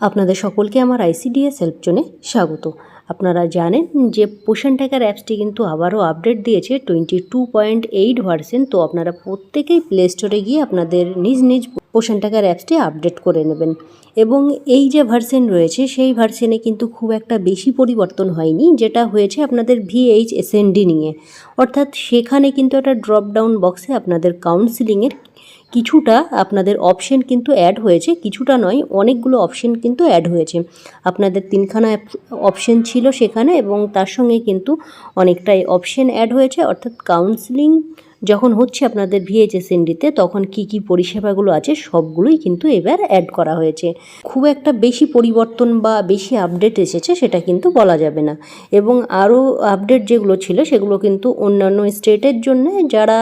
আপনাদের সকলকে আমার আইসিডিএস হেল্প জোনে স্বাগত। আপনারা জানেন যে পোষণ ট্যাকার অ্যাপসটি কিন্তু আবারও আপডেট দিয়েছে twenty two point eight version তো আপনারা প্রত্যেকেই প্লে স্টোরে গিয়ে আপনাদের নিজ নিজ পোষণ ট্যাকার অ্যাপসটি আপডেট করে নেবেন। এবং এই যে ভার্সেন রয়েছে, সেই ভার্সেনে কিন্তু খুব একটা বেশি পরিবর্তন হয়নি, যেটা হয়েছে আপনাদের ভিএইচ এসএনডি নিয়ে। অর্থাৎ সেখানে কিন্তু একটা ড্রপ ডাউন বক্সে আপনাদের কাউন্সিলিংয়ের কিছুটা আপনাদের অপশন কিন্তু অ্যাড হয়েছে, কিছুটা নয়, অনেকগুলো অপশন কিন্তু অ্যাড হয়েছে। আপনাদের তিনখানা অপশন ছিল সেখানে এবং তার সঙ্গে কিন্তু অনেকটাই অপশন অ্যাড হয়েছে, অর্থাৎ কাউন্সিলিং যখন হচ্ছে আপনাদের ভিএইচএসএনডিতে তখন কি কি পরিষেবাগুলো আছে, সবগুলোই কিন্তু এবার অ্যাড করা হয়েছে। খুব একটা বেশি পরিবর্তন বা বেশি আপডেট এসেছে, সেটা কিন্তু বলা যাবে না। এবং আরও আপডেট যেগুলো ছিল, সেগুলো কিন্তু অন্যান্য স্টেটের জন্য যারা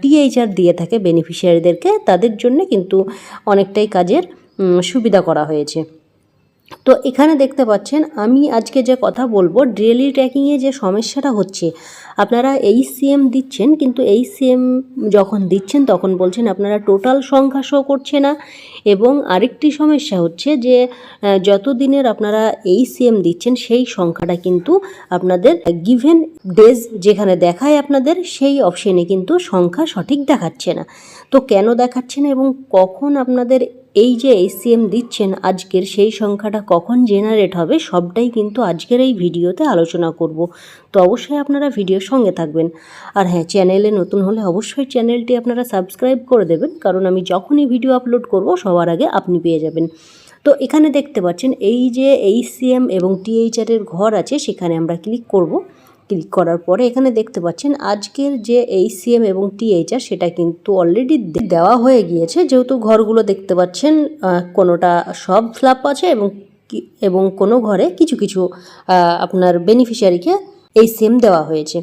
টিএইচআর দিয়ে থাকে বেনিফিশিয়ারিদেরকে তাদের জন্য কিন্তু অনেকটাই কাজের সুবিধা করা হয়েছে। তো এখানে দেখতে পাচ্ছেন, আমি আজকে যে কথা বলব ডেলি ট্র্যাকিংয়ে যে সমস্যাটা হচ্ছে, আপনারা এই সিএম দিচ্ছেন, কিন্তু এই সিএম যখন দিচ্ছেন, তখন বলছেন আপনারা টোটাল সংখ্যা শো করছে না, এবং আরেকটি সমস্যা হচ্ছে যে যত দিনের আপনারা এই সিএম দিচ্ছেন, সেই সংখ্যাটা কিন্তু আপনাদের গিভেন ডেজ যেখানে দেখায় আপনাদের, সেই অপশনে কিন্তু সংখ্যা সঠিক দেখাচ্ছে না। তো কেন দেখাচ্ছে না এবং কখন আপনাদের এই যে এসিএম দিচ্ছেন, আজকের সেই সংখ্যাটা কখন জেনারেট হবে সবটাই কিন্তু আজকের এই ভিডিওতে আলোচনা করব। তো অবশ্যই আপনারা ভিডিওর সঙ্গে থাকবেন। আর হ্যাঁ চ্যানেলে নতুন হলে অবশ্যই চ্যানেলটি আপনারা সাবস্ক্রাইব করে দেবেন, কারণ আমি যখনই ভিডিও আপলোড করব, সবার আগে আপনি পেয়ে যাবেন। তো এখানে দেখতে পাচ্ছেন, এই যে এইচসিএম এবং টিএইচআর এর ঘর আছে, সেখানে আমরা ক্লিক করব। ক্লিক করার পরে এখানে দেখতে পাচ্ছেন, আজকের যে এইচসিএম এবং টিএইচআর সেটা কিন্তু অলরেডি দেওয়া হয়ে গিয়েছে। যেহেতু ঘরগুলো দেখতে পাচ্ছেন কোনোটা সব ফ্ল্যাপ আছে এবং এবং কোনো ঘরে কিছু কিছু আপনার বেনিফিশিয়ারিকে এই সিম দেওয়া হয়েছে।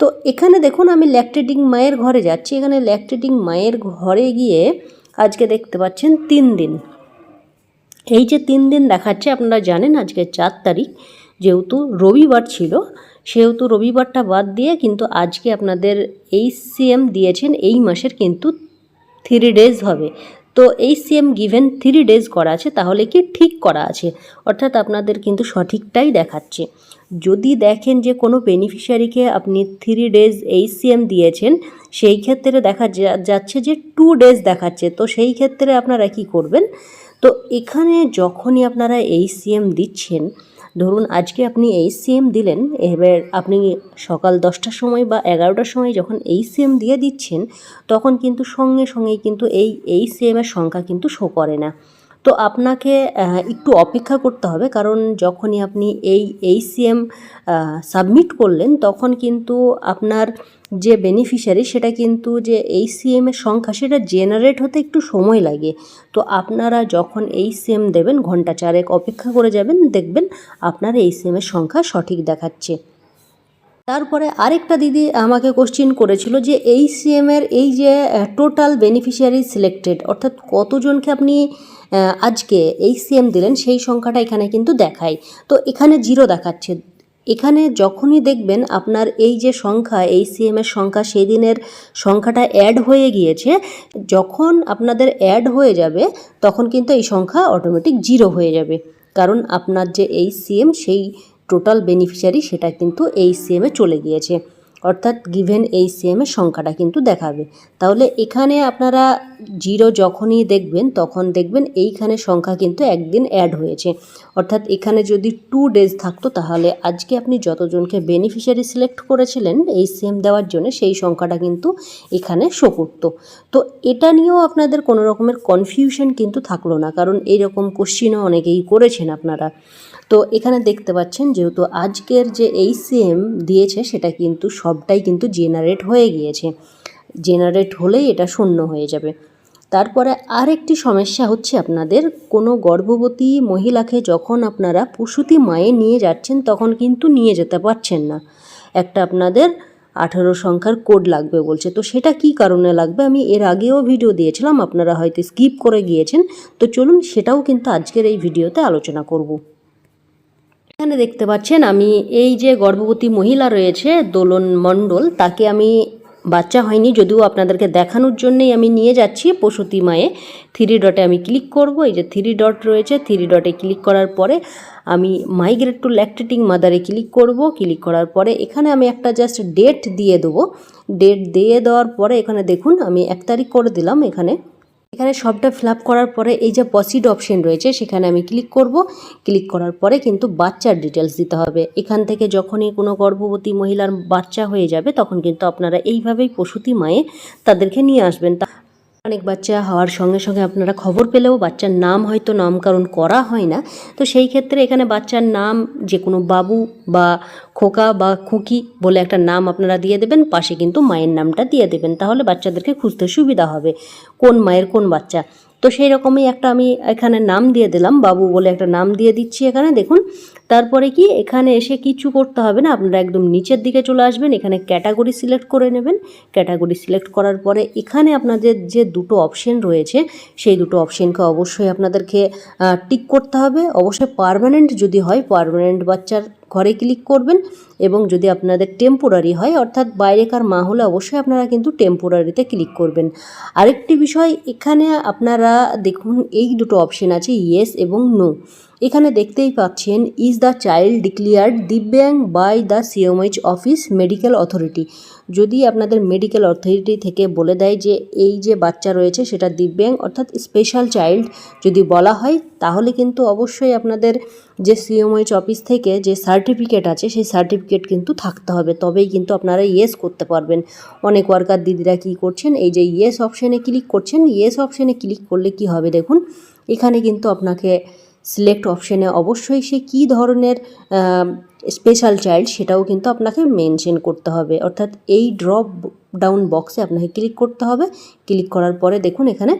তো এখানে দেখুন, আমি ল্যাকটেটিং মায়ের ঘরে যাচ্ছি। এখানে ল্যাকটেটিং মায়ের ঘরে গিয়ে আজকে দেখতে পাচ্ছেন তিন দিন। এই যে তিন দিন দেখাচ্ছে, আপনারা জানেন আজকে চার তারিখ। যেহেতু রবিবার ছিল, সেহেতু রবিবারটা বাদ দিয়ে কিন্তু আজকে আপনাদের এই সিএম দিয়েছেন, এই মাসের কিন্তু থ্রি ডেজ হবে। তো এই সিএম গিভেন থ্রি ডেজ করা আছে, তাহলে কি ঠিক করা আছে? অর্থাৎ আপনাদের কিন্তু সঠিকটাই দেখাচ্ছে। যদি দেখেন যে কোনো বেনিফিশিয়ারিকে আপনি থ্রি ডেজ এই সিএম দিয়েছেন, সেই ক্ষেত্রে দেখা যাচ্ছে যে টু ডেজ দেখাচ্ছে। তো সেই ক্ষেত্রে আপনারা কি করবেন? তো এখানে যখনই আপনারা এই সিএম দিচ্ছেন ধরুন আজকে আপনি এই সিএম দিলেন, এবার আপনি সকাল দশটার সময় বা এগারোটার সময় যখন এই সিএম দিয়ে দিচ্ছেন, তখন কিন্তু সঙ্গে সঙ্গেই কিন্তু এই এই সিএমের সংখ্যা কিন্তু শো করে না। তো আপনাকে একটু অপেক্ষা করতে হবে। কারণ যখনই আপনি এই এই সিএম সাবমিট করলেন, তখন কিন্তু আপনার যে বেনিফিশিয়ারি, সেটা কিন্তু যে এই সিএমের সংখ্যা, সেটা জেনারেট হতে একটু সময় লাগে। তো আপনারা যখন এই সিএম দেবেন, ঘণ্টা চারেক অপেক্ষা করে যাবেন, দেখবেন আপনার এই সিএমের সংখ্যা সঠিক দেখাচ্ছে। তারপরে আরেকটা দিদি আমাকে কোশ্চিন করেছিল যে এই সিএমের এই যে টোটাল বেনিফিশিয়ারি সিলেক্টেড অর্থাৎ কতজনকে আপনি আজকে এই সিএম দিলেন, সেই সংখ্যাটা এখানে কিন্তু দেখায়। তো এখানে জিরো দেখাচ্ছে। এখানে যখনই দেখবেন আপনার এই যে সংখ্যা এই সিএমের সংখ্যা, সেই দিনের সংখ্যাটা অ্যাড হয়ে গিয়েছে, যখন আপনাদের অ্যাড হয়ে যাবে, তখন কিন্তু এই সংখ্যা অটোমেটিক জিরো হয়ে যাবে। কারণ আপনার যে এই সিএম সেই টোটাল বেনিফিশিয়ারি সেটা কিন্তু এই সিএমে চলে গিয়েছে। অর্থাৎ গিভেন এই সিএমের সংখ্যাটা কিন্তু দেখাবে। তাহলে এখানে আপনারা জিরো যখনই দেখবেন, তখন দেখবেন এইখানে সংখ্যা কিন্তু একদিন অ্যাড হয়েছে। অর্থাৎ এখানে যদি টু ডেজ থাকতো, তাহলে আজকে আপনি যতজনকে বেনিফিশিয়ারি সিলেক্ট করেছিলেন, এই সিএম দেওয়ার জন্য সেই সংখ্যাটা কিন্তু এখানে শো করতো। তো এটা নিয়েও আপনাদের কোনো রকমের কনফিউশন কিন্তু থাকল না, কারণ এইরকম কোশ্চিনও অনেকেই করেছেন আপনারা। তো এখানে দেখতে পাচ্ছেন যেহেতু আজকের যে এই সিএম দিয়েছে, সেটা কিন্তু সবটাই কিন্তু জেনারেট হয়ে গিয়েছে। জেনারেট হলেই এটা শূন্য হয়ে যাবে। তারপরে আরেকটি সমস্যা হচ্ছে আপনাদের, কোনো গর্ভবতী মহিলাকে যখন আপনারা প্রসূতি মায়ে নিয়ে যাচ্ছেন, তখন কিন্তু নিয়ে যেতে পারছেন না। একটা আপনাদের আঠারো সংখ্যার কোড লাগবে বলছে। তো সেটা কি কারণে লাগবে? আমি এর আগেও ভিডিও দিয়েছিলাম, আপনারা হয়তো স্কিপ করে গিয়েছেন। তো চলুন সেটাও কিন্তু আজকের এই ভিডিওতে আলোচনা করব। এখানে দেখতে পাচ্ছেন আমি এই যে গর্ভবতী মহিলা রয়েছে, দোলন মণ্ডল, তাকে আমি বাচ্চা হয়নি যদিও আপনাদেরকে দেখানোর জন্যই আমি নিয়ে যাচ্ছি। প্রসূতি মায়ে থ্রি ডটে আমি ক্লিক করব। এই যে থ্রি ডট রয়েছে থ্রি ডটে ক্লিক করার পরে আমি মাইগ্রেট টু ল্যাকটেটিং মাদারে ক্লিক করব। ক্লিক করার পরে এখানে আমি একটা জাস্ট ডেট দিয়ে দেবো। ডেট দিয়ে দেওয়ার পরে এখানে দেখুন, আমি এক তারিখ করে দিলাম এখানে। এখানে সবটা ফিল করার পরে এই যে পসিড অপশন রয়েছে, সেখানে আমি ক্লিক করব। ক্লিক করার পরে কিন্তু বাচ্চার ডিটেলস দিতে হবে। এখান থেকে যখনই কোনো গর্ভবতী মহিলার বাচ্চা হয়ে যাবে, তখন কিন্তু আপনারা এইভাবেই প্রসূতি মায়ে তাদেরকে নিয়ে আসবেন। অনেক বাচ্চা হওয়ার সঙ্গে সঙ্গে আপনারা খবর পেলেও বাচ্চার নাম হয়তো নামকরণ করা হয় না। তো সেই ক্ষেত্রে এখানে বাচ্চার নাম যে কোনো বাবু বা খোকা বা খুকি বলে একটা নাম আপনারা দিয়ে দেবেন, পাশে কিন্তু মায়ের নামটা দিয়ে দেবেন। তাহলে বাচ্চাদেরকে খুঁজতে সুবিধা হবে। কোন মায়ের কোন বাচ্চা? তো সেই রকমই একটা আমি এখানে নাম দিয়ে দিলাম, বাবু বলে একটা নাম দিয়ে দিচ্ছি এখানে, দেখুন। তারপরে কি, এখানে এসে কিছু করতে হবে না, আপনারা একদম নিচের দিকে চলে আসবেন, এখানে ক্যাটাগরি সিলেক্ট করে নেবেন। ক্যাটাগরি সিলেক্ট করার পরে এখানে আপনাদের যে দুটো অপশন রয়েছে, সেই দুটো অপশনকে অবশ্যই আপনাদেরকে টিক করতে হবে। অবশ্যই পারমানেন্ট যদি হয়, পারমানেন্ট বাচ্চার ঘরে ক্লিক করবেন এবং যদি আপনাদের টেম্পোরারি হয়, অর্থাৎ বাইরেকার মা হলে অবশ্যই আপনারা কিন্তু টেম্পোরারিতে ক্লিক করবেন। আরেকটি বিষয়, এখানে আপনারা দেখুন এই দুটো অপশন আছে ইয়েস এবং নো এখানে দেখতেই পাচ্ছেন is the child declared Dibang by the CMH office medical authority যদি আপনাদের মেডিকেল অথরিটি থেকে বলে দেয় যে এই যে বাচ্চা রয়েছে সেটা দিব্যাং অর্থাৎ স্পেশাল চাইল্ড যদি বলা হয়, তাহলে কিন্তু অবশ্যই আপনাদের যে সিএমএইচ অফিস থেকে যে সার্টিফিকেট আছে, সেই সার্টিফিকেট কিন্তু থাকতে হবে। তবেই কিন্তু আপনারা ইয়েস করতে পারবেন। অনেক ওয়ার্কার দিদিরা কি করছেন? এই যে ইয়েস অপশানে ক্লিক করছেন। ইয়েস অপশানে ক্লিক করলে কি হবে দেখুন? এখানে কিন্তু আপনাকে সিলেক্ট অপশানে অবশ্যই সে কী ধরনের স্পেশাল চাইল্ড সেটাও কিন্তু আপনাকে মেনশন করতে হবে। অর্থাৎ এই ড্রপ ডাউন বক্সে আপনাকে ক্লিক করতে হবে। ক্লিক করার পরে দেখুন এখানে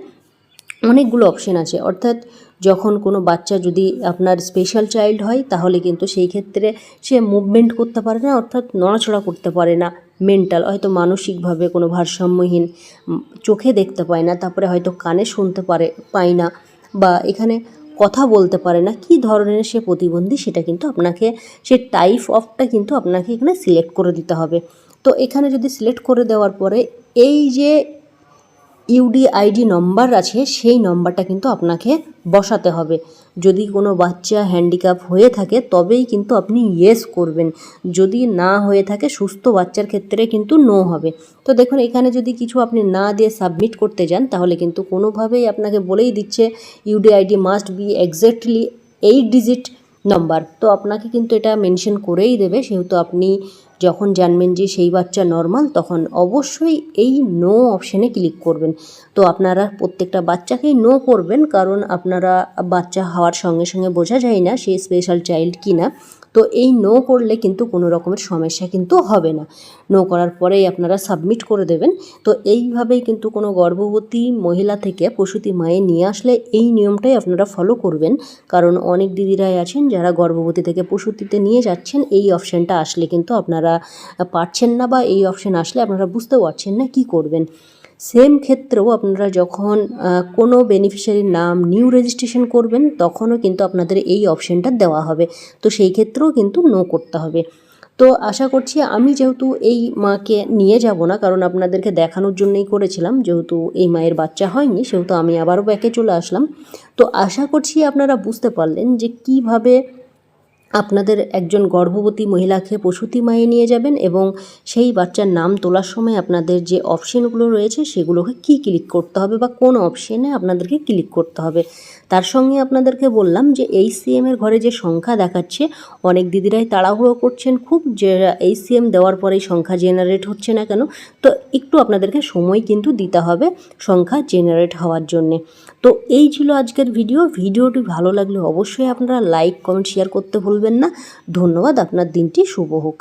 অনেকগুলো অপশন আছে। অর্থাৎ যখন কোনো বাচ্চা যদি আপনার স্পেশাল চাইল্ড হয়, তাহলে কিন্তু সেই ক্ষেত্রে সে মুভমেন্ট করতে পারে না, অর্থাৎ নড়াচড়া করতে পারে না। মেন্টাল হয়তো মানসিকভাবে কোনো ভারসাম্যহীন চোখে দেখতে পায় না, তারপরে হয়তো কানে শুনতে পারে, পায় না। বা এখানে কথা বলতে পারে না, কি ধরনের সে প্রতিবন্ধী সেটা কিন্তু আপনাকে, সে টাইপ অফটা কিন্তু আপনাকে এখানে সিলেক্ট করে দিতে হবে। তো এখানে যদি সিলেক্ট করে দেওয়ার পরে এই যে ইউডিআইডি নম্বর আছে, সেই নম্বরটা কিন্তু আপনাকে বসাতে হবে। যদি কোনো বাচ্চা হ্যান্ডিক্যাপ হয়ে থাকে, তবেই কিন্তু আপনি ইয়েস করবেন। যদি না হয়ে থাকে, সুস্থ বাচ্চার ক্ষেত্রে কিন্তু নো হবে। তো দেখুন, এখানে যদি কিছু আপনি না দিয়ে সাবমিট করতে যান, তাহলে কিন্তু কোনোভাবেই আপনাকে বলেই দিচ্ছে UD ID must be exactly eight digit number তো আপনাকে কিন্তু এটা মেনশন করেই দেবে, সেহেতু আপনি যখন জানবেন যে সেই বাচ্চা নর্মাল তখন অবশ্যই এই নো অপশানে ক্লিক করবেন। তো আপনারা প্রত্যেকটা বাচ্চাকেই নো করবেন, কারণ আপনারা বাচ্চা হওয়ার সঙ্গে সঙ্গে বোঝা যায় না সে স্পেশাল চাইল্ড কি না তো এই নো করলে কিন্তু কোনো রকমের সমস্যা কিন্তু হবে না। নো করার পরেই আপনারা সাবমিট করে দেবেন। তো এইভাবেই কিন্তু কোনো গর্ভবতী মহিলা থেকে প্রসূতি মায়ে নিয়ে আসলে এই নিয়মটাই আপনারা ফলো করবেন। কারণ অনেক দিদিরাই আছেন যারা গর্ভবতী থেকে প্রসূতিতে নিয়ে যাচ্ছেন, এই অপশানটা আসলে কিন্তু আপনারা পারছেন না বা এই অপশান আসলে আপনারা বুঝতে পারছেন না কি করবেন। সেম ক্ষেত্রেও আপনারা যখন কোনো বেনিফিশিয়ারির নাম নিউ রেজিস্ট্রেশন করবেন, তখনও কিন্তু আপনাদের এই অপশানটা দেওয়া হবে। তো সেই ক্ষেত্রেও কিন্তু নো করতে হবে। তো আশা করছি আমি যেহেতু এই মাকে নিয়ে যাব না, কারণ আপনাদেরকে দেখানোর জন্যই করেছিলাম, যেহেতু এই মায়ের বাচ্চা হয়নি, সেহেতু আমি আবারও ব্যাকে চলে আসলাম। তো আশা করছি আপনারা বুঝতে পারলেন যে কীভাবে আপনাদের একজন গর্ভবতী মহিলাকে প্রসূতি মায়ে নিয়ে যাবেন এবং সেই বাচ্চার নাম তোলার সময় আপনাদের যে অপশানগুলো রয়েছে সেগুলোকে কি ক্লিক করতে হবে বা কোন অপশানে আপনাদেরকে ক্লিক করতে হবে। তার সঙ্গে আপনাদেরকে বললাম যে এই সিএমের ঘরে যে সংখ্যা দেখাচ্ছে, অনেক দিদিরাই তাড়াহুড়ো করছেন, খুব যে এই সিএম দেওয়ার পরেই সংখ্যা জেনারেট হচ্ছে না কেন, তো একটু আপনাদেরকে সময় কিন্তু দিতে হবে সংখ্যা জেনারেট হওয়ার জন্যে। তো এই ছিল আজকের ভিডিও। ভিডিওটি ভালো লাগলে অবশ্যই আপনারা লাইক কমেন্ট শেয়ার করতে ভুলবেন না। ধন্যবাদ আপনার দিনটি শুভ হোক।